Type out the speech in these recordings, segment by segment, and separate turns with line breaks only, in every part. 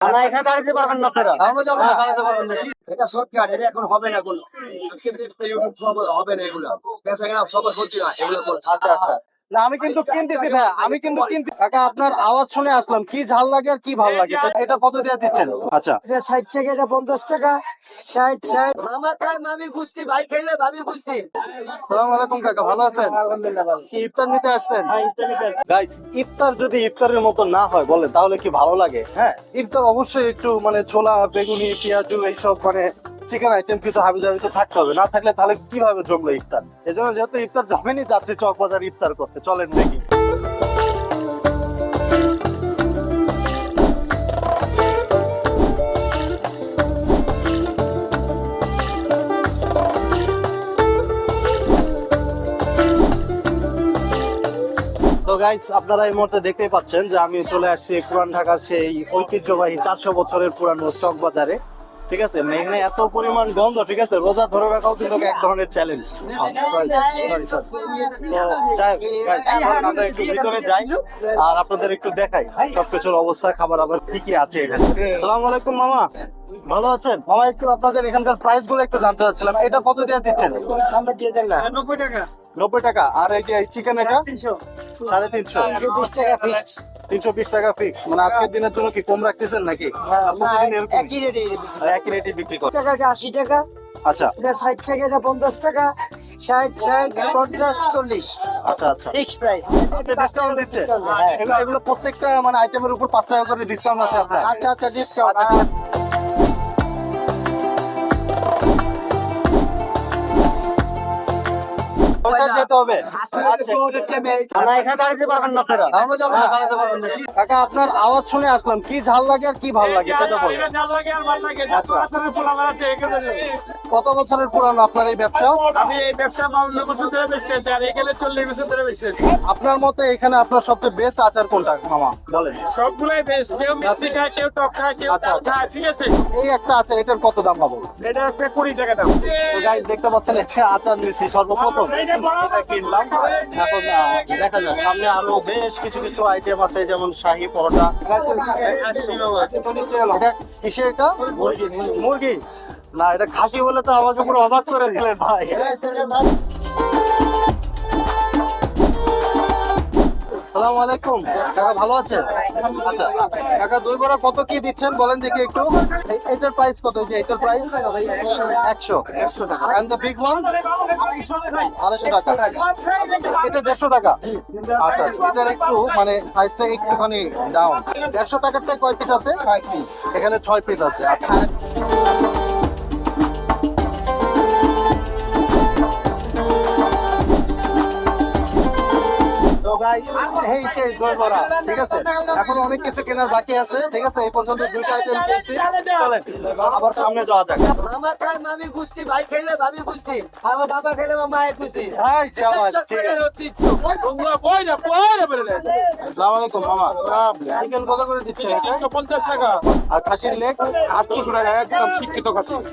না এখানে দাঁড়াতে পারবেন না আপনারা।
দাঁড়ানো যাবে না?
দাঁড়াতে পারবেন না।
এটা শর্টকাট এটা এখন হবে না কোনো। আজকে থেকে হবে না এগুলো। পেশা সবার ক্ষতি হয় এগুলো
আচ্ছা আচ্ছা। না আমি কিন্তু কিনতেছি ভাই। আমি কিন্তু কিনতে কাকা আপনার আওয়াজ শুনে আসলাম। কি ঝাল লাগে আর কি ভালো লাগে? এটা কত দিয়ে দিচ্ছেন? আচ্ছা।
এটা ষাট টাকা এটা পঞ্চাশ টাকা। ষাট ষাট।
মামা খায় মামি খুশি ভাই খাইলে ভাবি খুশি।
সালাম আলাইকুম কাকা ভালো আছেন? কি ইফতার নিতে আসছেন? গাইস ইফতার যদি ইফতারের মতো না হয় বলেন তাহলে কি ভালো লাগে? হ্যাঁ? ইফতার অবশ্যই একটু মানে ছোলা বেগুনি পেঁয়াজু এইসব মানে চিকেন আইটেম কিছু হাবি জাবি তো থাকতে হবে। না থাকলে তাহলে কীভাবে জমলো ইফতার? এজন্য যেহেতু ইফতার জমেনি, যাচ্ছে চকবাজার ইফতার করতে। চলেন দেখি। গাইস আপনারা এই মুহূর্তে দেখতেই পাচ্ছেন যে আমি চলে আসছি পুরান ঢাকার সেই ঐতিহ্যবাহী চারশো বছরের পুরানো চক বাজারে। ঠিক আছে? এখানে এত পরিমাণ গন্ধ ঠিক আছে? রোজা ধরে রাখাও কিন্তু এক ধরনের চ্যালেঞ্জ একটু ভিতরে যাই আর আপনাদের একটু দেখাই সবকিছুর অবস্থা খাবার আবার কি কি আছে এখানে। সালাম আলাইকুম মামা। ভালো আছেন? মামা একটু আপনাদের এখানকার প্রাইসগুলো একটু জানতে চাচ্ছিলাম। এটা কত দিয়ে দিচ্ছেন? নব্বই টাকা। আর এই যে চিকেন এটা? সাড়ে তিনশো।
টাকা
তিনশো বিশ টাকা ফিক্স মানে আজকের দিনের জন্য কি কম রাখতেছেন নাকি? প্রতিদিন এরকম
একই রেটে
একই রেটে বিক্রি করেন।
টাকা এটা আশি টাকা
আচ্ছা।
এটা ষাট টাকা এটা পঞ্চাশ টাকা ষাট ষাট পঞ্চাশ চল্লিশ।
আচ্ছা আচ্ছা।
ফিক্স প্রাইস
ডিসকাউন্ট দিচ্ছে
হ্যাঁ।
এগুলো এগুলো প্রত্যেকটা মানে আইটেমের উপর পাঁচ টাকা করে ডিসকাউন্ট আছে আপনার।
আচ্ছা আচ্ছা ডিসকাউন্ট
আচ্ছা যেতে হবে।
এখানে দাঁড়াতে পারবেন না আপনারা?
দাঁড়ানো যাবে না?
দাঁড়াতে পারবেন না।
কাকা আপনার আওয়াজ শুনে আসলাম। কি ঝাল লাগে আর কি ভালো লাগে সেটা বলুন। আচ্ছা। কত বছরের পুরানো আপনার এই ব্যবসা?
আমি এই ব্যবসা বাউন্ন বছর ধরে বেচতেছি আর এখানে চল্লিশ বছর ধরে বেচতেছি
আপনার মতে এখানে আপনার সবচেয়ে বেস্ট আচার কোনটা মামা? বলেন।
সবগুলাই বেস্ট কেউ মিষ্টি খায় কেউ টক খায় কেউ
আচ্ছা,
ঝাল
আচ্ছা।
খায় ঠিক আছে?
এই একটা আচার এটার কত দাম পাবো?
এটা একটা কুড়ি টাকা দাম।
গাইস দেখতে পাচ্ছেন এটা আচার নিচ্ছি সর্বপ্রথম। এটা কিনলাম। এখন দেখা যাক সামনে আরও বেশ কিছু কিছু আইটেম আছে যেমন শাহী পরোটা। এটা কিসের এটা? মুরগি মুরগি। না এটা খাসি বলে তো আমাকে পুরো অবাক করে দিলেন ভাই। সালাম আলাইকুম। কাকা ভালো আছেন? আচ্ছা কাকা দই বড়া কত কি দিচ্ছেন বলেন দেখি একটু। এটার প্রাইস কত? যে এটার প্রাইস একশো। এন্ড দ্য বিগ ওয়ান আড়াইশো টাকা। এটা দেড়শো টাকা। আচ্ছা আচ্ছা এটার একটু মানে সাইজটা একটুখানি ডাউন দেড়শো টাকারটাই কয় পিস আছে? ছয় পিস এখানে ছয় পিস আছে আচ্ছা। এই সেই দই বড়া ঠিক আছে? এখন অনেক কিছু কেনার বাকি আছে ঠিক আছে? এই পর্যন্ত দুইটা আইটেম কিনছি চলেন আবার সামনে যাওয়া যাক।
মামা খায় মামি খুশি ভাই ভাবি খুশি আমার বাবা খাইলে মামা খুশি।
হাই শাবাশ ঠিক। আসসালামু আলাইকুম মামা। চিকেন কত করে দিচ্ছেন এটা?
পঞ্চাশ টাকা।
আর খাসির লেগ?
আটশোশো টাকা একদম শিক্ষিত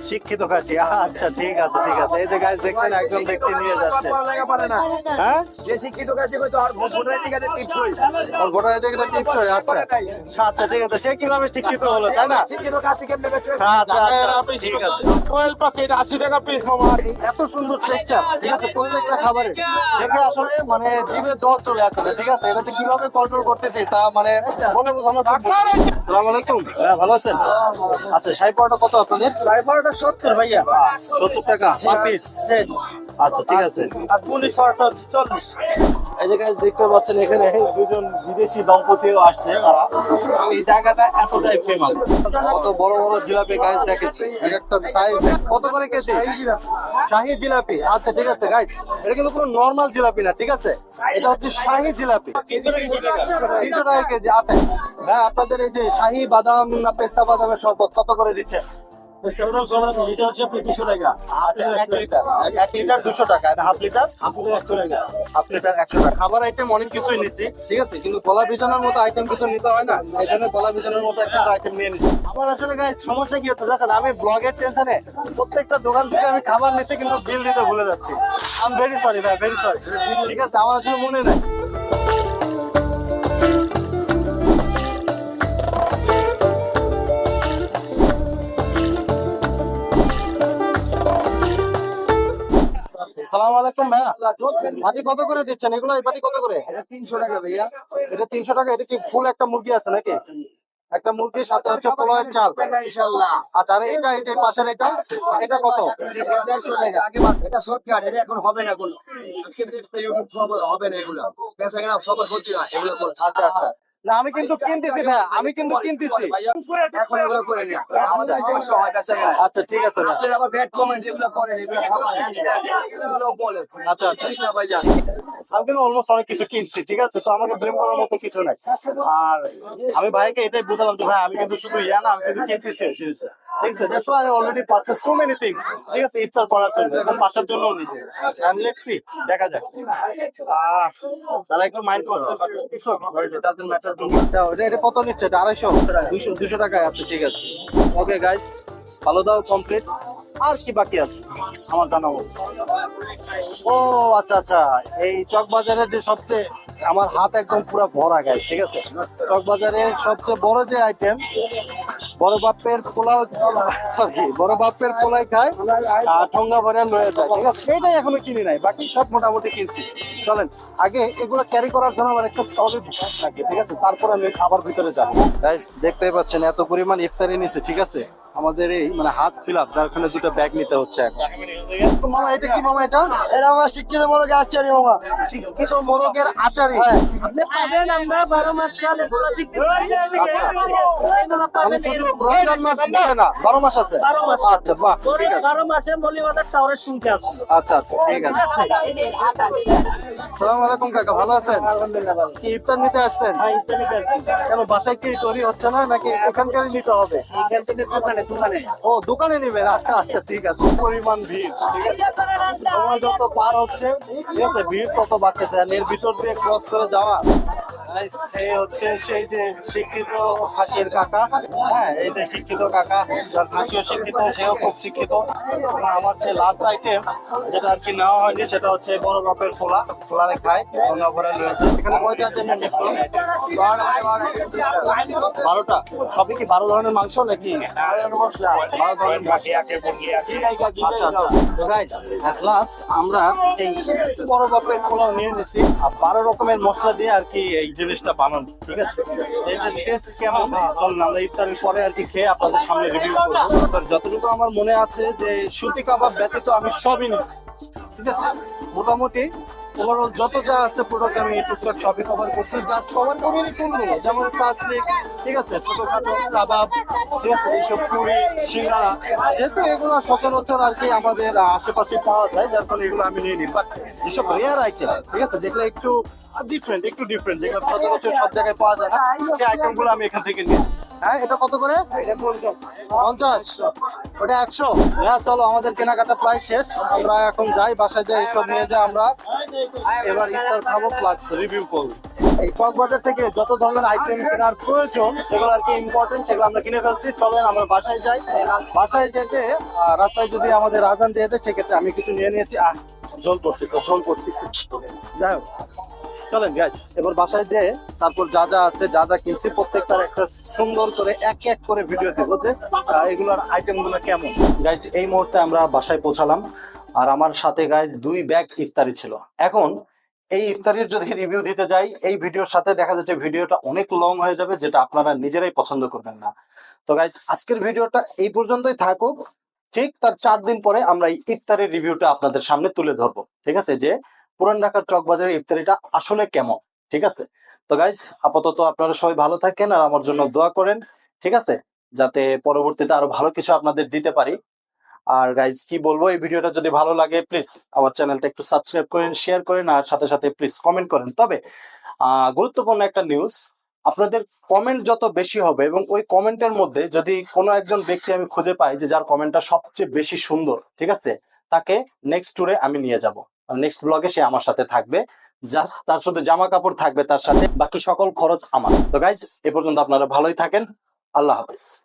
শিক্ষিত খাসি আচ্ছা ঠিক আছে ঠিক আছে। এই যে গাইস দেখছেন একজন ব্যক্তি নিয়ে যাচ্ছে। হ্যাঁ?
যে শিক্ষিত কইতো আর ভোটার টিকাতে টিপসই
হয় আচ্ছা। আচ্ছা ঠিক আছে। সে কীভাবে শিক্ষিত হলো তাই না?
শিক্ষিত কাছে কেমনে বেচে
আচ্ছা আচ্ছা। ঠিক আছে
কোয়েল পাখির আশি টাকা পিস মামা।
এই এত সুন্দর টেক্সচার ঠিক আছে? প্রত্যেকটা খাবারে। দেখে আসলে মানে জিভে জল চলে আসছে ঠিক আছে? এটাতে কীভাবে কন্ট্রোল করতেছি তা মানে বলে বোঝানো সালাম আলাইকুম। হ্যাঁ ভালো আছেন? আচ্ছা শাহী পরোটা কত আপনাদের?
ড্রাইভারটা সত্তর ভাইয়া।
সত্তর টাকা পার পিস আচ্ছা ঠিক আছে।
আর পুলিশ চল্লিশ।
এই যে গাছ দেখতে পাচ্ছেন এখানে দুজন বিদেশি দম্পতিও আসছে তারা। এই জায়গাটা এতটাই ফেমাস কত বড় বড় জিলাপি গাছ দেখেন। এক একটা সাইজ কত করে কেজি? শাহি জিলাপি। আচ্ছা ঠিক আছে গাইস এটা কিন্তু কোনো নর্মাল জিলাপি না ঠিক আছে? এটা হচ্ছে শাহি জিলাপি। তিনশো টাকা কেজি। আচ্ছা। হ্যাঁ আপনাদের এই যে শাহি বাদাম না পেস্তা বাদামের শরবত কত করে দিচ্ছে
লিটার হচ্ছে পঁয়ত্রিশশো টাকা।
আচ্ছা এক লিটার এক লিটার দুশো টাকা। হাফ লিটার
একশো টাকা।
হাফ লিটার একশো টাকা। খাবার আইটেম অনেক কিছুই নিছি। ঠিক আছে কিন্তু গলা মতো আইটেম কিছু নিতে হয় না। এই জন্য গলা মতো একটা আইটেম নিয়ে নিছি। আমার আসলে গাইজ সমস্যা কি হচ্ছে দেখেন আমি ব্লগের টেনশনে প্রত্যেকটা দোকান থেকে আমি খাবার নিচ্ছি কিন্তু বিল দিতে ভুলে যাচ্ছি। আই ভেরি সরি ভাই ভেরি সরি ঠিক আছে আমার আসলে মনে নাই। আলাইকুম ভাইয়া। বাটি কত করে দিচ্ছেন? এগুলো এই বাটি কত করে?
তিনশো টাকা ভাইয়া।
এটা তিনশো টাকা? এটা কি ফুল একটা মুরগি আছে নাকি? একটা মুরগির সাথে হচ্ছে পোলাওয়ের চাল। আচ্ছা আর এটা এই পাশের এটা এটা কত?
দেড়শো টাকা। এটা শর্টকাট এটা এখন হবে না কোনো। আজকে হবে না এগুলো। সবার ক্ষতি হয় এগুলো
আচ্ছা আচ্ছা। না আমি কিন্তু কিনতেছি ভাই আমি কিন্তু কিনতেছি।
এখন এগুলো করে নিন। আমাদের সমস্যা হয় পেশা গেলে
আচ্ছা ঠিক আছে ভাইয়া
আপনারা আবার ব্যাড কমেন্ট এগুলো করেন এগুলো খাবার এগুলো বলে
আচ্ছা আচ্ছা।
ঠিক না
আমি কিন্তু অলমোস্ট অনেক কিছু কিনছি ঠিক আছে? তো আমাকে ব্লেম করার মতো কিছু নাই। আর আমি ভাইকে এটাই বুঝালাম যে ভাই আমি কিন্তু শুধু ইয়া না আমি কিন্তু কিনতেছি জিনিসটা। ঠিক আছে অলরেডি মেনি ঠিক আছে, ইফতার দেখা যাক। একটু মাইন্ড করছে। এটা এটা কত নিচ্ছে? টাকায় আছে, ঠিক আছে। ওকে গাইস ভালো দাও কমপ্লিট আর কি বাকি আছে? আমার জানাব ও আচ্ছা আচ্ছা। এই চক বাজারের যে সবচেয়ে আমার হাত একদম পুরো ভরা গাইস ঠিক আছে? চক বাজারের সবচেয়ে বড় যে আইটেম বড় বাপের পোলাও সরি, বড় বাপের পোলাই খায় আর ঠোঙ্গা ভরে লয়ে যায়, ঠিক আছে? এইটাই এখনও কিনি নাই, বাকি সব মোটামুটি কিনছি। চলেন, আগে এগুলো ক্যারি করার জন্য আমার একটা সলিড লাগে ঠিক আছে? তারপর আমি খাবার ভিতরে যাব। দেখতেই পাচ্ছেন এত পরিমাণ ইফতারি নিছে, ঠিক আছে? আমাদের এই মানে হাত ফিল আপ যার কারণে দুটো ব্যাগ নিতে হচ্ছে এখন। মামা এটা কি মামা এটা?
এটা আমার শিক্ষিত বড় আচার্য মামা।
শিক্ষিত মোরগের আচারি
পাবেন আমরা বারো মাস কাল
বলে না বারো মাস আছে। আচ্ছা বাহ
বারো মাসে মলিবাজার টাওয়ারের শুনতে আসছে
আচ্ছা আচ্ছা ঠিক আছে। সালাম আলাইকুম কাকা ভালো আছেন? কি ইফতার নিতে আসছেন? কেন বাসায় কি তৈরি হচ্ছে না নাকি এখানকারই নিতে হবে?
দোকানে দোকানে?
ও দোকানে নেবেন আচ্ছা আচ্ছা ঠিক আছে। পরিমাণ ভিড় ঠিক আছে? সময় যত পার হচ্ছে ঠিক আছে ভিড় তত বাড়তেছে। আর এর ভিতর দিয়ে ক্রস করে যাওয়া এই হচ্ছে সেই যে শিক্ষিত কাকা। হ্যাঁ যে শিক্ষিত কাকা শিক্ষিত, সেও খুব শিক্ষিত। আমার যে লাস্ট যেটা আর কি নেওয়া হয়নি, সেটা হচ্ছে বড় বারোটা। সবই কি বারো ধরনের মাংস নাকি? মশলা আচ্ছা আচ্ছা। লাস্ট আমরা এই বড় বাপের খোলা নিয়ে নিছি। আর বারো রকমের মশলা দিয়ে আর কি এই জিনিসটা বানানো, ঠিক আছে? যে টেস্ট কেমন চলুন, আমরা ইফতারের পরে আর কি খেয়ে আপনাদের সামনে রিভিউ করব। যতটুকু আমার মনে আছে যে, সুতি কাবাব ব্যতীত আমি সবই নিচ্ছি, ঠিক আছে? মোটামুটি ওভারঅল যত যা আছে প্রোডাক্ট আমি টুকটাক সবই কভার করছি। জাস্ট কভার করিনি কোনগুলো? যেমন সাসলিক ঠিক আছে? ছোটখাটো কাবাব, ঠিক আছে? এইসব পুরি, সিঙ্গারা। যেহেতু এগুলো সচরাচর আর কি আমাদের আশেপাশে পাওয়া যায়, যার ফলে এগুলো আমি নিয়ে নিই। বাট যেসব রেয়ার আইটেম ঠিক আছে? যেগুলো একটু ডিফারেন্ট একটু ডিফারেন্ট যেগুলো সচরাচর সব জায়গায় পাওয়া যায় না, সেই আইটেমগুলো আমি এখান থেকে নিয়েছি। হ্যাঁ এটা কত করে? পঞ্চাশ। ওটা একশো। হ্যাঁ চলো, আমাদের কেনাকাটা প্রায় শেষ। আমরা এখন যাই, বাসায় যাই এইসব নিয়ে যাই আমরা। এবার ইফতার খাব প্লাস রিভিউ করব। এই চক বাজার থেকে যত ধরনের আইটেম কেনার প্রয়োজন, সেগুলো আর কি ইম্পর্টেন্ট সেগুলো আমরা কিনে ফেলছি। চলেন, আমরা বাসায় যাই। বাসায় যেতে রাস্তায় যদি আমাদের আজান দিয়ে দেয়, সেক্ষেত্রে আমি কিছু নিয়ে নিয়েছি। আহ, ঝোল করতেছে, ঝোল করতেছি। যাই হোক। চলেন গাইজ এবার বাসায় যে তারপর যা যা আছে, যা যা কিনছি, প্রত্যেকটার একটা সুন্দর করে এক এক করে ভিডিও দেব যে এগুলোর আইটেমগুলো কেমন। গাইজ এই মুহূর্তে আমরা বাসায় পৌঁছালাম আর আমার সাথে গাইজ দুই ব্যাগ ইফতারি ছিল। এখন এই ইফতারির যদি রিভিউ দিতে যাই, এই ভিডিওর সাথে দেখা যাচ্ছে ভিডিওটা অনেক লং হয়ে যাবে, যেটা আপনারা নিজেরাই পছন্দ করবেন না। তো গাইজ আজকের ভিডিওটা এই পর্যন্তই থাকুক। ঠিক তার চার দিন পরে আমরা এই ইফতারের রিভিউটা আপনাদের সামনে তুলে ধরবো। ঠিক আছে, যে পুরান ঢাকার চকবাজারের ইফতারিটা আসলে কেমন? ঠিক আছে? তো গাইজ আপাতত আপনারা সবাই ভালো থাকেন আর আমার জন্য দোয়া করেন, ঠিক আছে? যাতে পরবর্তীতে আরও ভালো কিছু আপনাদের দিতে পারি। আর গাইজ কি বলব? এই ভিডিওটা যদি ভালো লাগে প্লিজ আমার চ্যানেলটা একটু সাবস্ক্রাইব করেন শেয়ার করেন, আর সাথে সাথে প্লিজ কমেন্ট করেন। তবে গুরুত্বপূর্ণ একটা নিউজ আপনাদের কমেন্ট যত বেশি হবে এবং ওই কমেন্টের মধ্যে যদি কোনো একজন ব্যক্তি আমি খুঁজে পাই যে যার কমেন্টটা সবচেয়ে বেশি সুন্দর, ঠিক আছে? তাকে নেক্সট ট্যুরে আমি নিয়ে যাব। নেক্সট ব্লগে সে আমার সাথে থাকবে। জাস্ট তার শুধু জামা কাপড় থাকবে তার সাথে, বাকি সকল খরচ আমার। তো গাইজ এ পর্যন্ত আপনারা ভালোই থাকেন। আল্লাহ হাফিজ।